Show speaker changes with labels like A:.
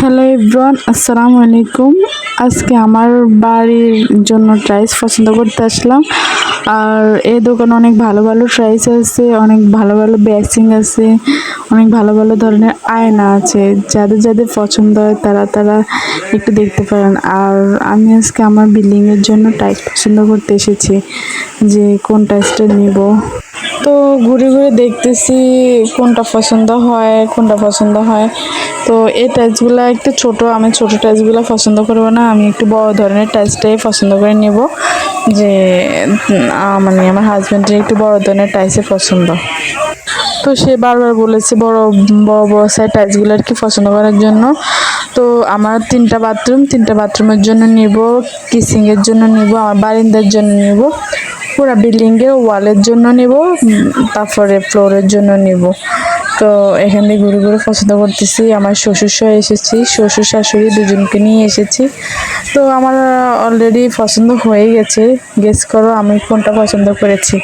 A: Hello Ibran আসসালামু আলাইকুম। আজকে আমার বাড়ির জন্য ট্রাইস পছন্দ করতে আসলাম। আর এই দোকানে অনেক ভালো ভালো ট্রাইস আছে, অনেক ভালো ভালো বেসিং আছে, অনেক ভালো ভালো ধরনের আয়না আছে। যাদের যাদের পছন্দ হয় তারা তারা একটু দেখতে পারেন। আর আমি আজকে আমার বিল্ডিংয়ের জন্য টাইস পছন্দ করতে এসেছি যে কোন টাইসটা নিব। তো ঘুরে ঘুরে দেখতেছি কোনটা পছন্দ হয়, কোনটা পছন্দ হয়। তো এই টাইলসগুলো একটু ছোট, আমি ছোট টাইলসগুলো পছন্দ করব না, আমি একটু বড় ধরনের টাইলসটাই পছন্দ করে নেব। যে মানে আমার হাজব্যান্ডের একটু বড় ধরনের টাইলসই পছন্দ। তো সে বারবার বলেছে বড় বড় বড় সাইজ টাইলসগুলো আর কি পছন্দ করার জন্য। তো আমার তিনটা বাথরুম তিনটা বাথরুমের জন্য নিব কিচিংয়ের জন্য নিব, আমার বারিন্দার জন্য নিব। পুরো এ ওয়ালের জন্য নিব তারপরে ফ্লোরের জন্য নিব। তো এখান থেকে ঘুরে ঘুরে পছন্দ করতেছি, আমার শ্বশুর সহ এসেছি, শ্বশুর শাশুড়ি দুজনকে নিয়ে এসেছি। তো আমার অলরেডি পছন্দ হয়ে গেছে গেস করো আমি কোনটা পছন্দ করেছি।